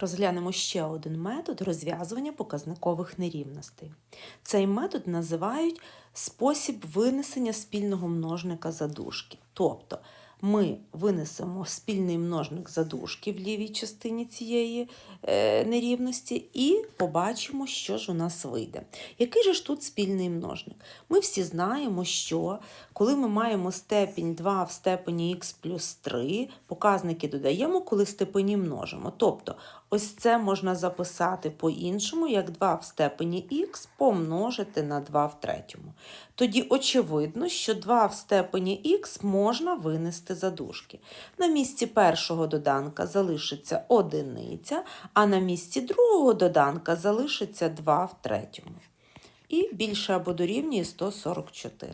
Розглянемо ще один метод розв'язування показникових нерівностей. Цей метод називають спосіб винесення спільного множника задушки. Тобто ми винесемо спільний множник задушки в лівій частині цієї е, нерівності і побачимо, що ж у нас вийде. Який же ж тут спільний множник? Ми всі знаємо, що коли ми маємо степінь 2 в степені х плюс 3, показники додаємо, коли степені множимо. Тобто, ось це можна записати по-іншому, як 2 в степені х помножити на 2 в третьому. Тоді очевидно, що 2 в степені х можна винести за дужки. На місці першого доданка залишиться одиниця, а на місці другого доданка залишиться 2 в третьому. І більше або дорівнює 144.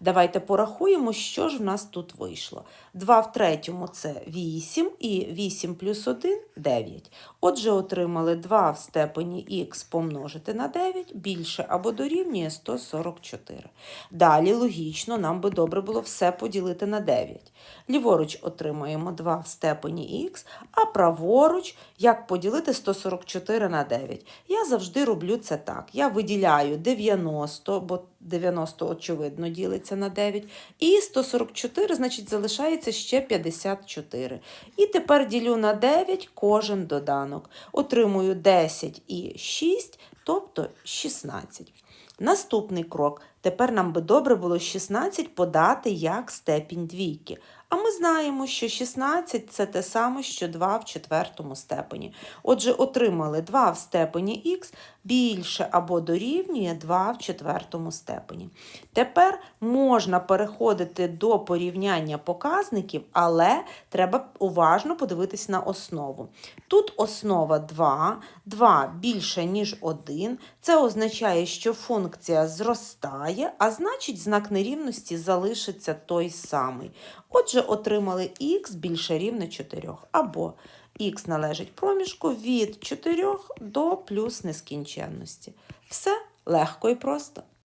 Давайте порахуємо, що ж в нас тут вийшло. 2 в третьому це 8, і 8 плюс 1 – 9. Отже, отримали 2 в степені х помножити на 9, більше або дорівнює 144. Далі, логічно, нам би добре було все поділити на 9. Ліворуч отримаємо 2 в степені х, а праворуч, як поділити 144 на 9. Я завжди роблю це так. Я виділяю 90, бо 90, очевидно, ділиться на 9. І 144, значить, залишається ще 54. І тепер ділю на 9 кожен доданок. Отримую 10 і 6, тобто 16. Наступний крок. Тепер нам би добре було 16 подати як степінь двійки. А ми знаємо, що 16 це те саме, що 2 в четвертому степені. Отже, отримали 2 в степені х більше або дорівнює 2 в четвертому степені. Тепер можна переходити до порівняння показників, але треба уважно подивитись на основу. Тут основа 2, 2 більше, ніж 1. Це означає, що функція зростає, а значить знак нерівності залишиться той самий. Отже, отримали х більше рівне 4, або х належить проміжку від 4 до плюс нескінченності. Все легко і просто.